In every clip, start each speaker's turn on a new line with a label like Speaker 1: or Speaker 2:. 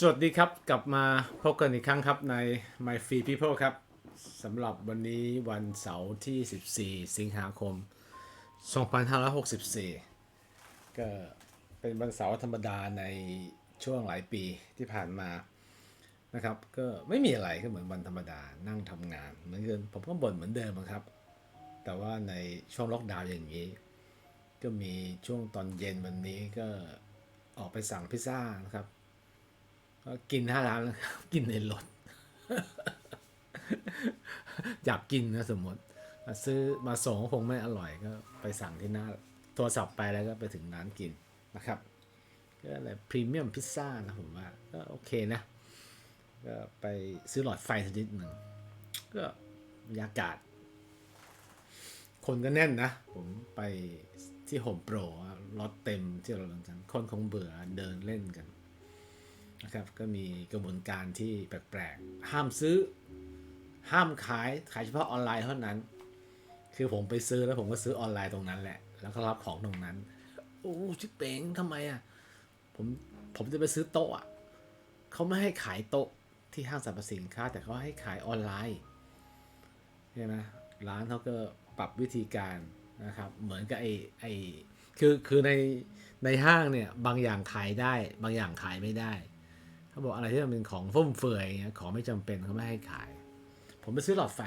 Speaker 1: สวัสดีครับ กลับมาพบกันอีกครั้งครับใน My Free People ครับสำหรับวันนี้วันเสาร์ที่ 14 สิงหาคม 2564 ก็เป็นวันเสาร์ธรรมดาในช่วงหลายปีที่ผ่านมานะครับ ก็ไม่มีอะไรก็เหมือนวันธรรมดานั่งทำงานเหมือนเดิมผมก็บ่นเหมือนเดิมครับ แต่ว่าในช่วงล็อกดาวน์อย่างนี้ ก็มีช่วงตอนเย็นวันนี้ก็ออกไปสั่งพิซซ่านะครับ กินห้าร้านแล้วครับกินในรถ อยากกินนะสมมติมาซื้อมาส่งคงไม่อร่อยก็ไปสั่งที่หน้า โทรศัพท์ไปแล้วก็ไปถึงร้านกินนะครับก็อะไรพรีเมียมพิซซ่านะผมว่า ก็โอเคนะ ก็ไปซื้อหลอดไฟสักนิดหนึ่งก็บรรยากาศ คนก็แน่นนะ ผมไปที่โฮมโปรรถเต็มที่เราลงกันคนคงเบื่อเดินเล่นกัน นะครับก็มีกระบวนการที่แปลกๆ ห้ามซื้อ ห้ามขายขายเฉพาะออนไลน์เท่านั้น คือผมไปซื้อแล้วผมก็ซื้อออนไลน์ตรงนั้นแหละ แล้วก็รับของตรงนั้น โอ้ชิบเป๋งทำไมอะผมผมจะไปซื้อโต๊ะอะเขาไม่ให้ขายโต๊ะที่ห้างสรรพสินค้า แต่เขาให้ขายออนไลน์ใช่ไหมร้านเขาก็ปรับวิธีการนะครับ เหมือนกับไอ้ไอ้คือคือในในห้างเนี่ยบางอย่างขายได้ บางอย่างขายไม่ได้ เขาบอกอะไรที่มันเป็นของฟุ่มเฟือยอย่างเงี้ยของไม่จำเป็นเขาไม่ให้ขาย ผมไปซื้อหลอดไฟ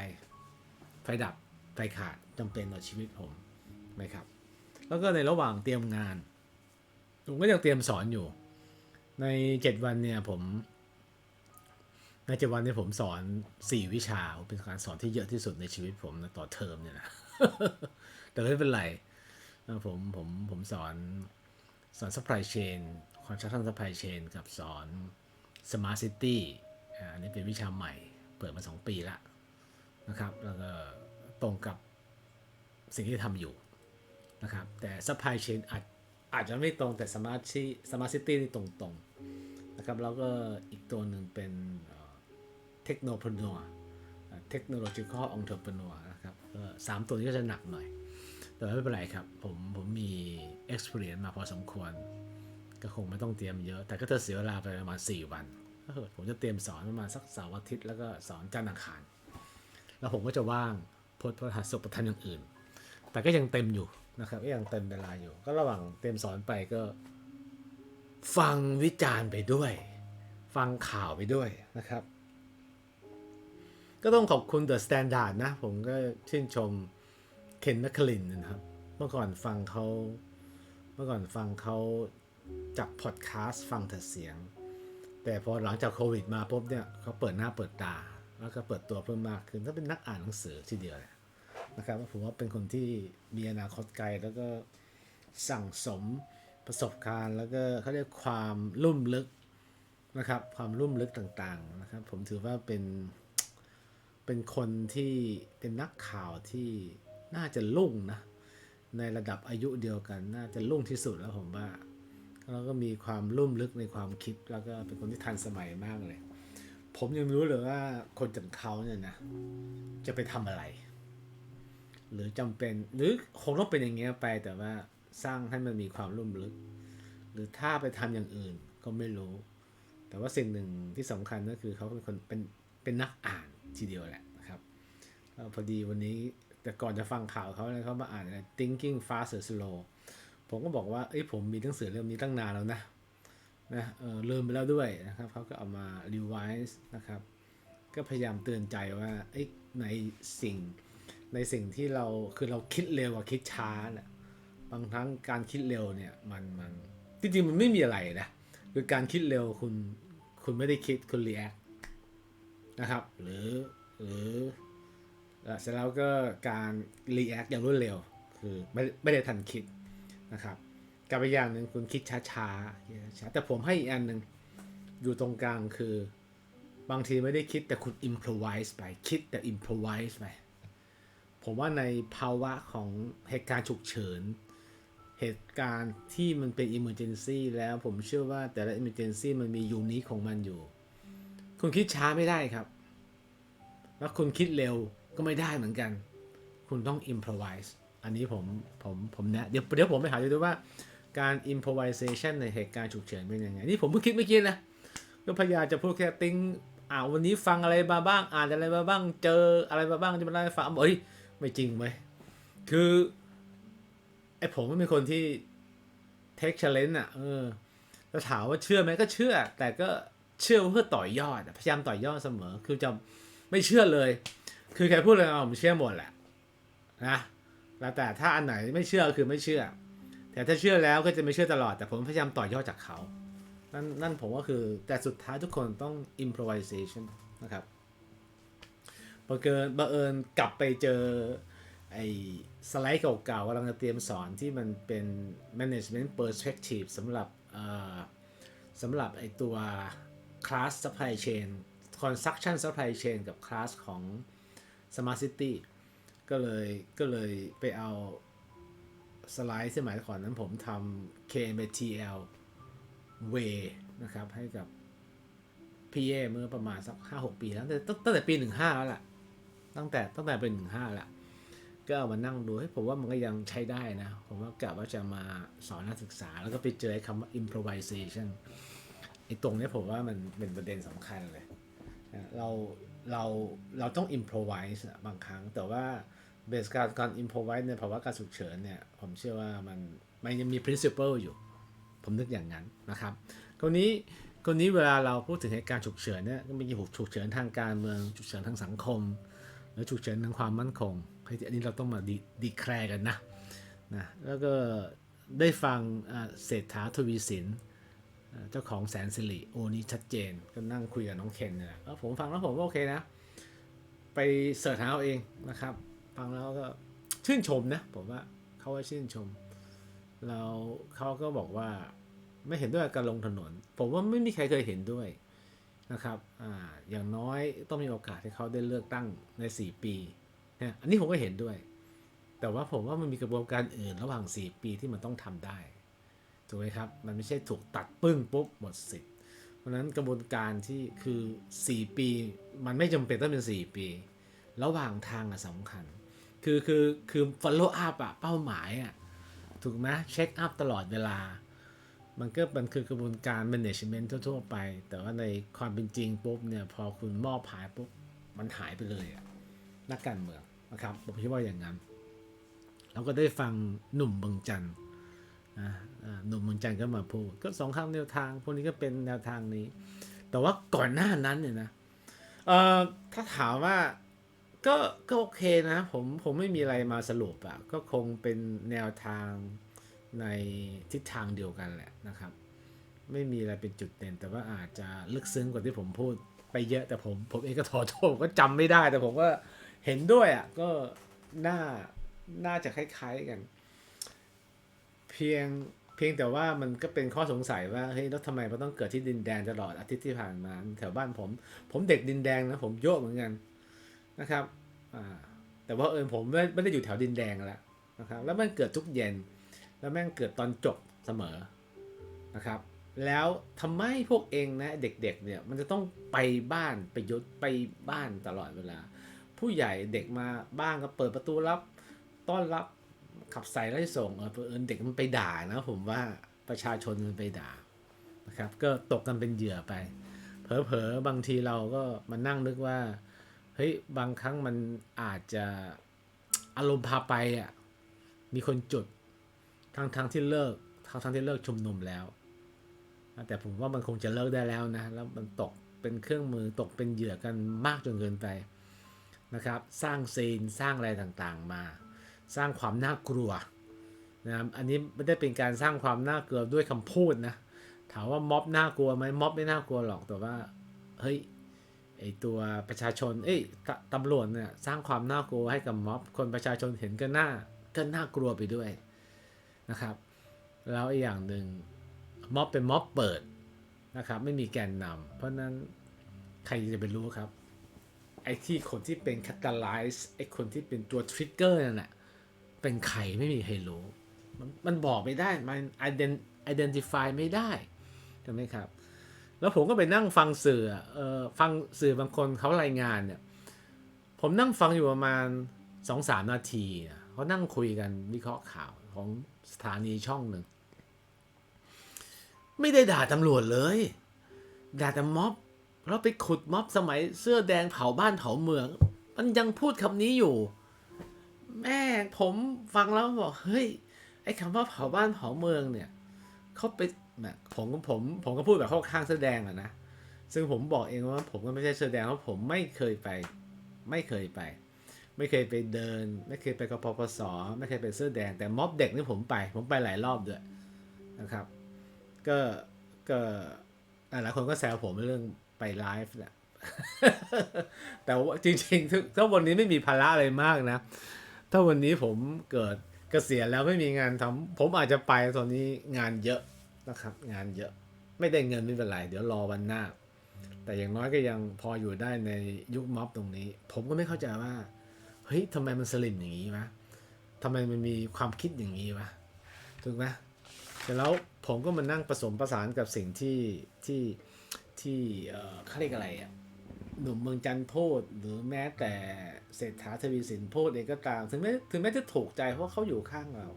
Speaker 1: ไฟดับไฟขาดจำเป็นต่อชีวิตผมนะครับ แล้วก็ในระหว่างเตรียมงานผมก็ยังเตรียมสอนอยู่ ในเจ็ดวันเนี่ยผม ในเจ็ดวันเนี่ยผมสอนสี่วิชาเป็นการสอนที่เยอะที่สุดในชีวิตผมนะต่อเทอมเนี่ยนะแต่ไม่เป็นไรนะผมผมผมสอนสอน supply chain construction supply chain กับสอน smart city อ่าอันนี้เป็นวิชาใหม่เปิดมา 2 ปีละนะครับ แล้วก็ตรงกับสิ่งที่ทำอยู่นะครับ แต่ supply chain อาจอาจจะไม่ตรงแต่ smart city smart city นี่ตรงๆนะครับ แล้วก็อีกตัวหนึ่งเป็นเทคโนโลยีเทคโนโลยีข้อองค์ประกอบนะครับสามตัวนี้ก็จะหนักหน่อย แต่ไม่เป็นไรครับ ผมผมมี experience มาพอสมควร ก็คงไม่ต้องเตรียมเยอะ แต่ก็จะเสียเวลาไปประมาณ4วันก็คือผมจะเตรียมสอนประมาณสักเสาร์อาทิตย์แล้วก็สอนจันทร์อังคาร แล้วผมก็จะว่างพดพฤหัสศุประทานอย่างอื่น แต่ก็ยังเต็มอยู่นะครับก็ยังเต็มเวลาอยู่ ก็ระหว่างเตรียมสอนไปก็ ฟังวิจารณ์ไปด้วย ฟังข่าวไปด้วยนะครับ ก็ต้องขอบคุณ The Standard นะ ผมก็ชื่นชมเคนนัคลินนะครับ เมื่อก่อนฟังเขาเมื่อก่อนฟังเขา จากพอดแคสต์ฟังแต่เสียง แต่พอหลังจากโควิดมาปุ๊บเนี่ยเขาเปิดหน้าเปิดตา แล้วก็เปิดตัวเพิ่มมากขึ้นถ้าเป็นนักอ่านหนังสือทีเดียวเลยนะครับผมว่าเป็นคนที่มีอนาคตไกลแล้วก็สั่งสมประสบการณ์ แล้วก็เขาเรียกความลุ่มลึกนะครับความลุ่มลึกต่างๆนะครับ ผมถือว่าเป็นเป็นคนที่เป็นนักข่าวที่น่าจะลุ่งนะในระดับอายุเดียวกัน น่าจะลุ่งที่สุดแล้วผมว่า แล้วก็มีความลุ่มลึกในความคิด แล้วก็เป็นคนที่ทันสมัยมากเลย ผมยังไม่รู้เลยว่าคนจากเขาเนี่ยนะ จะไปทำอะไร หรือจำเป็น หรือคงต้องเป็นอย่างเงี้ยไป แต่ว่าสร้างให้มันมีความลุ่มลึก หรือถ้าไปทำอย่างอื่นก็ไม่รู้ แต่ว่าสิ่งหนึ่งที่สำคัญก็คือเขาเป็นคนเป็นเป็นนักอ่านทีเดียวแหละนะครับพอดีวันนี้แต่ก่อนจะฟังข่าวเขาเนี่ยเขามาอ่าน thinking fast or slow ผมก็บอกว่าเอ้ยผมมีหนังสือเล่มนี้ตั้งนานแล้วนะนะเออลืมไปแล้วด้วยนะครับเขาก็เอามา revise นะครับ ก็พยายามเตือนใจว่าเอ้ยในสิ่งในสิ่งที่เราคือเราคิดเร็วกว่าคิดช้าน่ะบางครั้งการคิดเร็วเนี่ยมันมันจริงๆมันไม่มีอะไรนะคือการคิดเร็วคุณคุณไม่ได้คิดคุณ react นะครับ หรือหรือเสร็จแล้วก็การ react อย่างรวดเร็วคือไม่ไม่ได้ทันคิด นะครับกับอีกอย่างหนึ่งคุณคิดช้าๆช้าแต่ผมให้อีกอันหนึ่งอยู่ตรงกลางคือบางทีไม่ได้คิดแต่คุณ improvise ไป คิดแต่ improvise ไป ผมว่าในภาวะของเหตุการณ์ฉุกเฉิน เหตุการณ์ที่มันเป็น emergency แล้วผมเชื่อว่าแต่ละ emergency มันมียูนิคของมันอยู่ คุณคิดช้าไม่ได้ครับ แล้วคุณคิดเร็วก็ไม่ได้เหมือนกัน คุณต้อง improvise อันนี้ผมผมผมแนะเดี๋ยวเดี๋ยวผมไปหาดูด้วยว่าการ improvisation ในเหตุการณ์ฉุกเฉินเป็นยังไง นี่ผมเพิ่งคิดเมื่อกี้นะก็พยายามจะพูดแค่ติ้งอ่าวันนี้ฟังอะไรมาบ้าง อ่านอะไรมาบ้าง เจออะไรมาบ้างจะมาเล่าให้ฟังบอกเฮ้ยไม่จริงไหมคือไอผมก็เป็นคนที่ take challenge อะ เออจะถามว่าเชื่อไหมก็เชื่อ แต่ก็เชื่อเพื่อต่อยอดพยายามต่อยอดเสมอ คือจะไม่เชื่อเลย คือใครพูดอะไรมาผมเชื่อหมดแหละนะ แล้วแต่ถ้าอันไหนไม่เชื่อคือไม่เชื่อ แต่ถ้าเชื่อแล้วก็จะไม่เชื่อตลอด แต่ผมพยายามต่อยอดจากเขา นั่นนั่นผมก็คือแต่สุดท้ายทุกคนต้อง improvisation นะครับบังเอิญบังเอิญกลับไปเจอไอ้สไลด์เก่าๆกำลังจะเตรียมสอนที่มันเป็น management perspective สำหรับสำหรับไอ้ตัว class supply chain construction supply chain กับ class ของ smart city ก็เลยก็เลยไปเอาสไลด์สมัยก่อนนั้นผมทำ KMTL way นะครับ ให้กับพี่เอเมื่อประมาณสักห้าหกปีแล้วตั้งแต่ตั้งแต่ปีหนึ่งห้าแล้วล่ะ ตั้งแต่ตั้งแต่เป็นหนึ่งห้าละก็เอามานั่งดูให้ผมว่ามันก็ยังใช้ได้นะ ผมว่ากะว่าจะมาสอนนักศึกษา แล้วก็ไปเจอคำว่า improvisation ไอ้ตรงนี้ผมว่ามันเป็นประเด็นสำคัญเลย เรา เราเราต้อง improvise บางครั้ง แต่ว่าเบสการการ improvise ในภาวะการฉุกเฉินเนี่ย ผมเชื่อว่ามันมันยังมี principle อยู่ ผมนึกอย่างนั้นนะครับกรณีกรณีเวลาเราพูดถึงเหตุการณ์ฉุกเฉินเนี่ยก็มีฉุกเฉินทางการเมืองฉุกเฉินทางสังคม หรือฉุกเฉินทางความมั่นคงเฮ้ยอันนี้เราต้องมาดีดีแคร์กันนะนะแล้วก็ได้ฟังอ่าเศรษฐาทวีสิน เจ้าของแสนสิริโอ้นี่ชัดเจนก็นั่งคุยกับน้องเคนเนี่ยผมฟังแล้วผมก็โอเคนะ ไปเสิร์ชหาเอาเองนะครับ ฟังแล้วก็ชื่นชมนะ ผมว่าเขาว่าชื่นชมแล้วเขาก็บอกว่าไม่เห็นด้วยการลงถนน ผมว่าไม่มีใครเคยเห็นด้วยนะครับออย่างน้อยต้องมีโอกาสให้เขาได้เลือกตั้งใน 4 ปีเนี่ยอันนี้ผมก็เห็นด้วย แต่ว่าผมว่ามันมีกระบวนการอื่นระหว่าง 4 ปีที่มันต้องทำได้ ถูกไหมครับ มันไม่ใช่ถูกตัดปึ้งปุ๊บหมดสิทธิ์ เพราะนั้นกระบวนการที่คือ 4 ปี มันไม่จำเป็นต้องเป็น 4 ปี ระหว่างทางอะสำคัญ คือคือคือ follow up อะเป้าหมายอะถูกไหมเช็คอัพตลอดเวลา มันก็มันคือกระบวนการ management ทั่ว ๆ ไป แต่ว่าในความเป็นจริงปุ๊บเนี่ย พอคุณมอบหายปุ๊บ มันหายไปเลยอะนักการเมืองนะครับ ผมคิดว่าอย่างนั้น เราก็ได้ฟังหนุ่มเมืองจันทร์ หนุ่มเมืองจันทร์ก็มาพูด ก็สองข้างแนวทาง พวกนี้ก็เป็นแนวทางนี้ แต่ว่าก่อนหน้านั้นเนี่ยนะเอ่อถ้าถามว่าก็ก็โอเคนะ ผมผมไม่มีอะไรมาสรุปอะก็คงเป็นแนวทางในทิศทางเดียวกันแหละนะครับ ไม่มีอะไรเป็นจุดเด่น แต่ว่าอาจจะลึกซึ้งกว่าที่ผมพูดไปเยอะแต่ผม ผมเองก็ถอโทษก็จำไม่ได้ แต่ผมก็เห็นด้วยอะก็น่าน่าจะคล้ายๆกัน เพียงเพียงแต่ว่ามันก็เป็นข้อสงสัยว่าเฮ้ยแล้วทำไมมันต้องเกิดที่ดินแดงตลอดอาทิตย์ที่ผ่านมาแถวบ้านผม ผมเด็กดินแดงนะผมโยกเหมือนกันนะครับอ่าแต่ว่าเออผมไม่ไม่ได้อยู่แถวดินแดงแล้วนะครับแล้วมันเกิดทุกเย็น แล้วแม่งเกิดตอนจบเสมอนะครับแล้วทำไมพวกเองนะเด็กๆเนี่ยมันจะต้องไปบ้านไปยศไปบ้านตลอดเวลา ผู้ใหญ่เด็กมาบ้านก็เปิดประตูรับต้อนรับ ขับใส่ไล่ส่งเออเออเด็กมันไปด่านะผมว่าประชาชนมันไปด่านะครับ ก็ตกกันเป็นเหยื่อไป เผลอๆบางทีเราก็มานั่งนึกว่า เฮ้ยบางครั้งมันอาจจะอารมณ์พาไปอะมีคนจุดทั้งทั้งที่เลิกทั้งทั้งที่เลิกชุมนุมแล้ว แต่ผมว่ามันคงจะเลิกได้แล้วนะ แล้วมันตกเป็นเครื่องมือตกเป็นเหยื่อกันมากจนเกินไปนะครับ สร้างซีนสร้างอะไรต่างๆมา สร้างความน่ากลัวนะครับอันนี้ไม่ได้เป็นการสร้างความน่ากลัวด้วยคำพูดนะถามว่าม็อบน่ากลัวไหมม็อบไม่น่ากลัวหรอกแต่ว่าเฮ้ยไอตัวประชาชนเอ้ยตตำรวจเนี่ยสร้างความน่ากลัวให้กับม็อบคนประชาชนเห็นก็น่าก็น่ากลัวไปด้วยนะครับ แล้วอีกอย่างหนึ่งม็อบเป็นม็อบเปิดนะครับ ไม่มีแกนนำเพราะนั้นใครจะไปรู้ครับไอ้ที่คนที่เป็น catalyze ไอ้คนที่เป็นตัว trigger นั่นแหละ เป็นใครไม่มีใครรู้ มันมันบอกไม่ได้ มัน ident- identify ไม่ได้ใช่ไหมครับ แล้วผมก็ไปนั่งฟังสื่ออะเออฟังสื่อบางคนเขารายงานเนี่ย ผมนั่งฟังอยู่ประมาณสองสามนาทีเขานั่งคุยกันวิเคราะห์ข่าวของสถานีช่องหนึ่ง ไม่ได้ด่าตำรวจเลย ด่าแต่ม็อบแล้วไปขุดม็อบสมัยเสื้อแดงเผาบ้านเผาเมือง มันยังพูดคำนี้อยู่ แม่ผมฟังแล้วบอกเฮ้ยไอ้คำว่าเผาบ้านเผาเมืองเนี่ยเขาไปแบบผมก็ผมผมก็พูดแบบเข้าข้างเสื้อแดงอะนะซึ่งผมบอกเองว่าผมก็ไม่ใช่เสื้อแดงเพราะผมไม่เคยไป ไม่เคยไป ไม่เคยไปเดิน ไม่เคยไปกปปสไม่เคยไปเสื้อแดงแต่ม็อบเด็กนี่ผมไป ผมไปหลายรอบด้วยนะครับ ก็ก็หลายคนก็แซวผมเรื่องไปไลฟ์แหละแต่ว่าจริงๆถ้าถ้าวันนี้ไม่มีภาระอะไรมากนะ ถ้าวันนี้ผมเกิดเกษียณแล้วไม่มีงานทำผมอาจจะไปตอนนี้งานเยอะนะครับ งานเยอะ ไม่ได้เงินไม่เป็นไรเดี๋ยวรอวันหน้า แต่อย่างน้อยก็ยังพออยู่ได้ในยุคม็อบตรงนี้ ผมก็ไม่เข้าใจว่าเฮ้ยทำไมมันสลิมอย่างนี้วะทำไมมันมีความคิดอย่างนี้วะถูกไหมแต่แล้วผมก็มานั่งผสมประสานกับสิ่งที่ที่ที่เอ่อเขาเรียกอะไรอะ หนุ่มเมืองจันทร์พูดหรือแม้แต่เศรษฐาทวีสินพูดเองก็ตาม ถึงแม้ถึงแม้จะถูกใจเพราะเขาอยู่ข้างเรา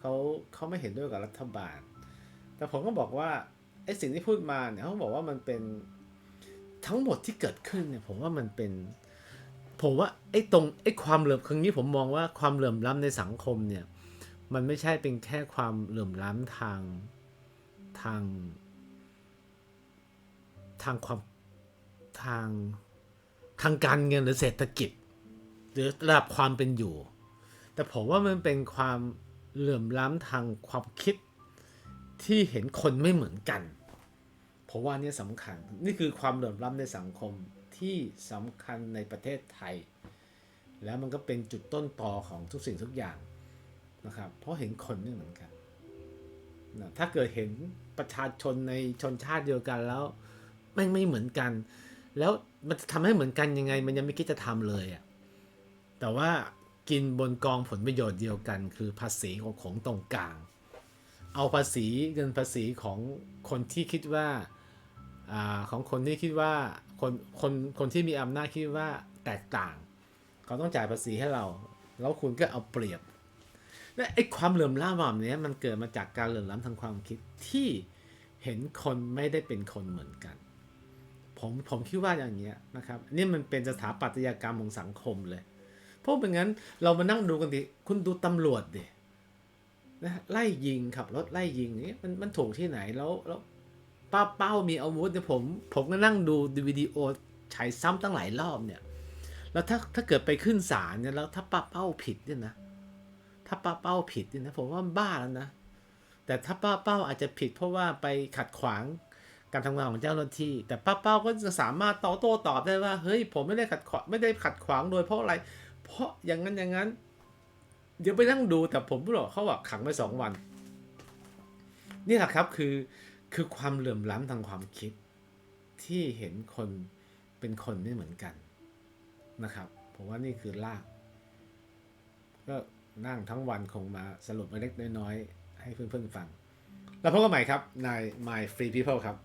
Speaker 1: เขาเขาไม่เห็นด้วยกับรัฐบาล แต่ผมก็บอกว่าไอ้สิ่งที่พูดมาเนี่ยเขาบอกว่ามันเป็นทั้งหมดที่เกิดขึ้นเนี่ยผมว่ามันเป็น ผมว่าไอ้ตรงไอ้ความเหลื่อมครั้งนี้ผมมองว่าความเหลื่อมล้ำในสังคมเนี่ยมันไม่ใช่เป็นแค่ความเหลื่อมล้ำทางทาง ทางความ ทางทางการเงินหรือเศรษฐกิจ หรือระดับความเป็นอยู่ แต่ผมว่ามันเป็นความเหลื่อมล้ำทางความคิดที่เห็นคนไม่เหมือนกันผมว่านี่สำคัญนี่คือความเหลื่อมล้ำในสังคมที่สำคัญในประเทศไทย แล้วมันก็เป็นจุดต้นตอของทุกสิ่งทุกอย่างนะครับ เพราะเห็นคนไม่เหมือนกันนะถ้าเกิดเห็นประชาชนในชนชาติเดียวกันแล้วไม่ไม่เหมือนกัน แล้วมันจะทำให้เหมือนกันยังไง มันยังไม่คิดจะทำเลยอะ่ะแต่ว่ากินบนกองผลประโยชน์เดียวกัน คือภาษีของของตรงกลาง เอาภาษีเงินภาษีของคนที่คิดว่าอาของคนที่คิดว่าคนคนคนที่มีอำนาจคิดว่าแตกต่าง เขาต้องจ่ายภาษีให้เรา แล้วคุณก็เอาเปรียบและไอ้ความเหลื่อมล้ำแบบนี้มันเกิดมาจากการเหลื่อมล้ำทางความคิดที่เห็นคนไม่ได้เป็นคนเหมือนกัน ผมผมคิดว่าอย่างเงี้ยนะครับนี่มันเป็นสถาปัตยกรรมของสังคมเลย เพราะเป็นงั้นเรามานั่งดูกันดิคุณดูตำรวจดินะไล่ยิงขับรถไล่ยิงอย่มันมันถูกที่ไหนแล้วแล้วป้าเป้ามีอาวุธเนี่ยผมผมก็นั่งดูวิดีโอฉายซ้ำตั้งหลายรอบเนี่ย แล้วถ้าถ้าเกิดไปขึ้นศาลเนี่ยแล้วถ้าป้าเป้าผิดเนี่ยนะ ถ้าป้าเป้าผิดเนี่ยนะผมว่าบ้าแล้วนะแต่ถ้าป้าเป้าอาจจะผิดเพราะว่าไปขัดขวาง การทำงานของเจ้าหน้าที่ แต่ป้าเป้าก็จะสามารถตอโต้ตอบได้ว่าเฮ้ยผมไม่ได้ขัดขวางไม่ได้ขัดขวางโดยเพราะอะไร เพราะอย่างนั้นอย่างนั้น เดี๋ยวไปนั่งดูแต่ผมบอกเขาบอกขังไปสองวัน นี่แหละครับคือคือความเหลื่อมล้ำทางความคิด ที่เห็นคนเป็นคนไม่เหมือนกันนะครับผมว่านี่คือลาก ก็นั่งทั้งวันคงมาสรุปเล็กน้อยๆ ให้เพื่อนๆฟัง แล้วพบกันใหม่ครับใน My Free People ครับ